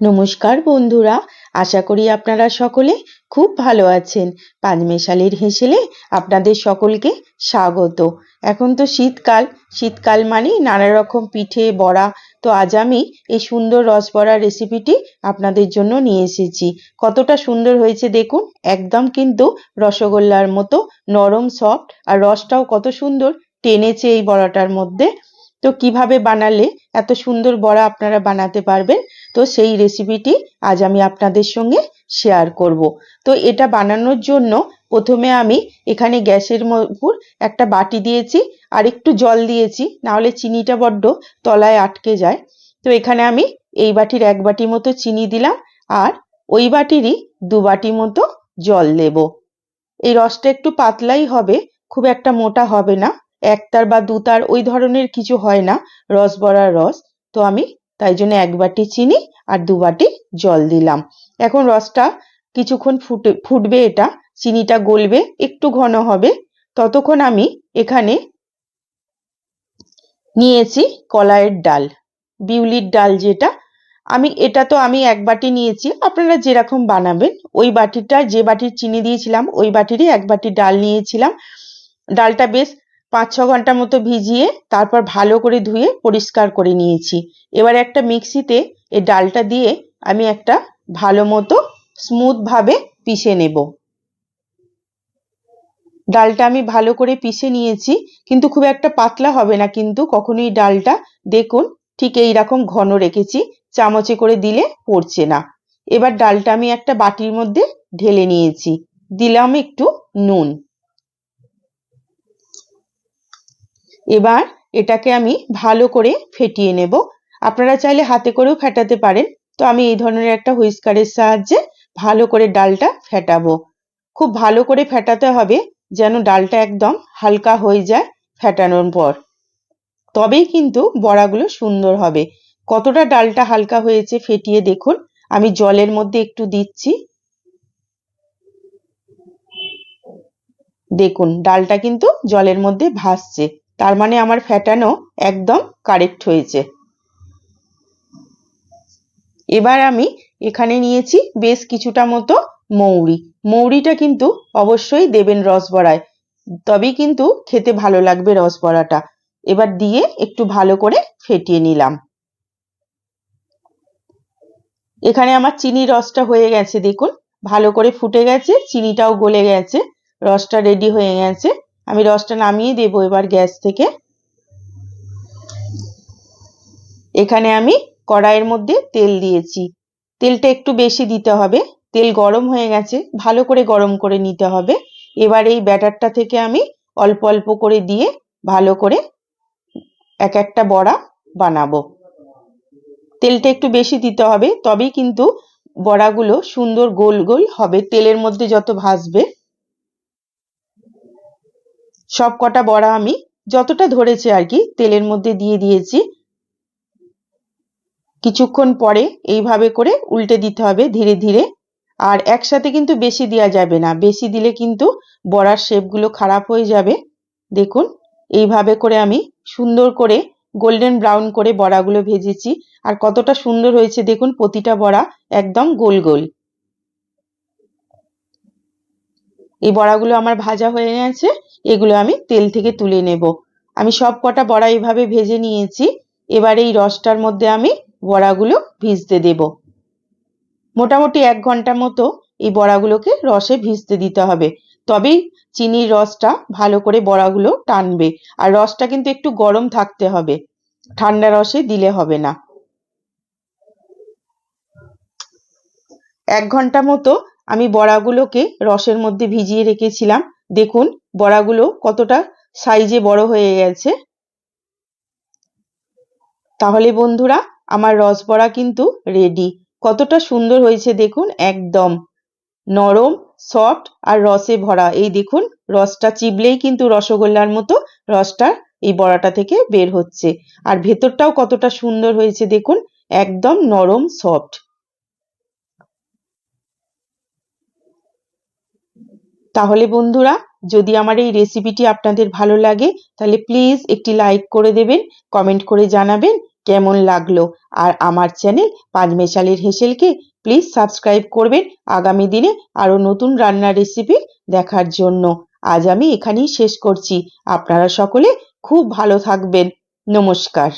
নমস্কার বন্ধুরা, আশা করি আপনারা সকলে খুব ভালো আছেন। পাঁচমেশালির হেসেলে আপনাদের সকলকে স্বাগত। এখন তো শীতকাল শীতকাল মানেই নানা রকম পিঠে, বড়া। তো আজ আমি এই সুন্দর রসবড়া রেসিপিটি আপনাদের জন্য নিয়ে এসেছি। কতটা সুন্দর হয়েছে দেখুন, একদম কিন্তু রসগোল্লার মতো নরম সফট আর রসটাও কত সুন্দর টেনেছে এই বড়াটার মধ্যে। তো কীভাবে বানালে এত সুন্দর বড়া আপনারা বানাতে পারবেন? তো সেই রেসিপিটি আজ আমি আপনাদের সঙ্গে শেয়ার করব। তো এটা বানানোর জন্য প্রথমে আমি এখানে গ্যাসের উপর একটা বাটি দিয়েছি, আর একটু জল দিয়েছি, নাহলে চিনিটা বড্ড তলায় আটকে যায়। তো এখানে আমি এই বাটির এক বাটি মতো চিনি দিলাম, আর ওই বাটিরই দু বাটি মতো জল দেব। এই রসটা একটু পাতলাই হবে, খুব একটা মোটা হবে না। একতার বা দুতার ওই ধরনের কিছু হয় না। রস বড়ার রস। তো আমি তাই জন্য এক বাটি চিনি আর দু বাটি জল দিলাম। এখন রসটা কিছুক্ষণ ফুটে, ফুটবে এটা। চিনিটা গলবে, একটু ঘন হবে। ততক্ষণ আমি এখানে নিয়েছি কলাইয়ের ডাল, বিউলির ডাল যেটা। আমি, এটা তো আমি এক বাটি নিয়েছি। আপনারা যেরকম বানাবেন, ওই বাটিটা, যে বাটির চিনি দিয়েছিলাম, ওই বাটিরই এক বাটি ডাল নিয়েছিলাম। ডালটা বেশ পাঁচ, ছ ঘণ্টা মতো ভিজিয়ে তারপর ভালো করে ধুয়ে পরিষ্কার করে নিয়েছি। এবার একটা মিক্সিতে এই ডালটা দিয়ে আমি একটা ভালো মতো স্মুথভাবে পিষে নেব। ডালটা আমি ভালো করে পিষে নিয়েছি, কিন্তু খুব একটা পাতলা হবে না, কিন্তু কখনোই ডালটা দেখুন ঠিক এই রকম ঘন রেখেছি, চামচে করে দিলে পড়ছে না। এবার ডালটা আমি একটা বাটির মধ্যে ঢেলে নিয়েছি। দিলাম একটু নুন। এবার এটাকে আমি ভালো করে ফেটিয়ে নেব। আপনারা চাইলে হাতে করেও ফেটাতে পারেন। তো আমি এই ধরনের একটা হুইস্কারের সাহায্যে ভালো করে ডালটা ফেটাবো। খুব ভালো করে ফেটাতে হবে যেন ডালটা একদম হালকা হয়ে যায় ফেটানোর পর। তবেই কিন্তু বড়াগুলো সুন্দর হবে। কতটা ডালটা হালকা হয়েছে ফেটিয়ে দেখুন। আমি জলের মধ্যে একটু দিচ্ছি। দেখুন, ডালটা কিন্তু জলের মধ্যে ভাসছে। তার মানে আমার ফ্যাটানো একদম কারেক্ট হয়েছে। এবার আমি এখানে নিয়েছি বেশ কিছুটা মতো মৌরি। মৌরিটা কিন্তু অবশ্যই দেবেন রস রসবড়ায়। তবেই কিন্তু খেতে ভালো লাগবে রসবড়াটা। এবার দিয়ে একটু ভালো করে ফেটিয়ে নিলাম। এখানে আমার চিনি রসটা হয়ে গেছে, দেখুন। ভালো করে ফুটে গেছে, চিনিটাও গলে গেছে, রসটা রেডি হয়ে গেছে। আমি রসটা নামিয়ে দেবো এবার গ্যাস থেকে। এখানে আমি কড়াইয়ের মধ্যে তেল দিয়েছি। তেলটা একটু বেশি দিতে হবে। তেল গরম হয়ে গেছে, ভালো করে গরম করে নিতে হবে। এবার এই ব্যাটারটা থেকে আমি অল্প অল্প করে দিয়ে ভালো করে এক একটা বড়া বানাবো। তেলটা একটু বেশি দিতে হবে, তবেই কিন্তু বড়াগুলো সুন্দর গোল গোল হবে। তেলের মধ্যে যত ভাসবে সব কটা বড়া আমি যতটা ধরেছে আর কি, তেলের মধ্যে দিয়ে দিয়েছি। কিছুক্ষণ পরে এইভাবে করে উল্টে দিতে হবে ধীরে ধীরে। আর একসাথে কিন্তু বেশি দেওয়া যাবে না। বেশি দিলে কিন্তু বড়ার শেপগুলো খারাপ হয়ে যাবে। দেখুন, এইভাবে করে আমি সুন্দর করে গোল্ডেন ব্রাউন করে বড়াগুলো ভেজেছি। আর কতটা সুন্দর হয়েছে দেখুন, প্রতিটা বড়া একদম গোল গোল। এই বড়াগুলো আমার ভাজা হয়ে গেছে, এগুলো আমি তেল থেকে তুলে নেব। আমি সব কটা বড়া এইভাবে ভেজে নিয়েছি, এবার এই রসটার মধ্যে আমি বড়াগুলো ভিজতে দেব। মোটামুটি এক ঘণ্টা মতো এই বড়াগুলোকে রসে ভিজতে দিতে হবে। তবেই চিনির রসটা ভালো করে বড়াগুলো টানবে, আর রসটা কিন্তু একটু গরম থাকতে হবে। ঠান্ডা রসে দিলে হবে না। এক ঘণ্টা মতো আমি বড়াগুলোকে রসের মধ্যে ভিজিয়ে রেখেছিলাম। দেখুন, বড়াগুলো কতটা সাইজে বড় হয়ে গেছে। তাহলে বন্ধুরা, আমার রস বড়া কিন্তু রেডি। কতটা সুন্দর হয়েছে দেখুন, একদম। নরম, সফট আর রসে ভরা। এই দেখুন, রসটা চিবলেই কিন্তু রসগোল্লার মতো রসটা এই বড়াটা থেকে বের হচ্ছে। আর ভেতরটাও কতটা সুন্দর হয়েছে দেখুন, একদম নরম, সফট। তাহলে বন্ধুরা, যদি আমার এই রেসিপিটি আপনাদের ভালো লাগে, তাহলে প্লিজ একটি লাইক করে দেবেন কমেন্ট করে জানাবেন কেমন লাগল। আর আমার চ্যানেল পাঁচমেশালির হেসেলকে প্লিজ সাবস্ক্রাইব করবেন আগামী দিনে আরও নতুন রান্নার রেসিপি দেখার জন্য। আজ আমি এখানেই শেষ করছি। আপনারা সকলে খুব ভালো থাকবেন। নমস্কার।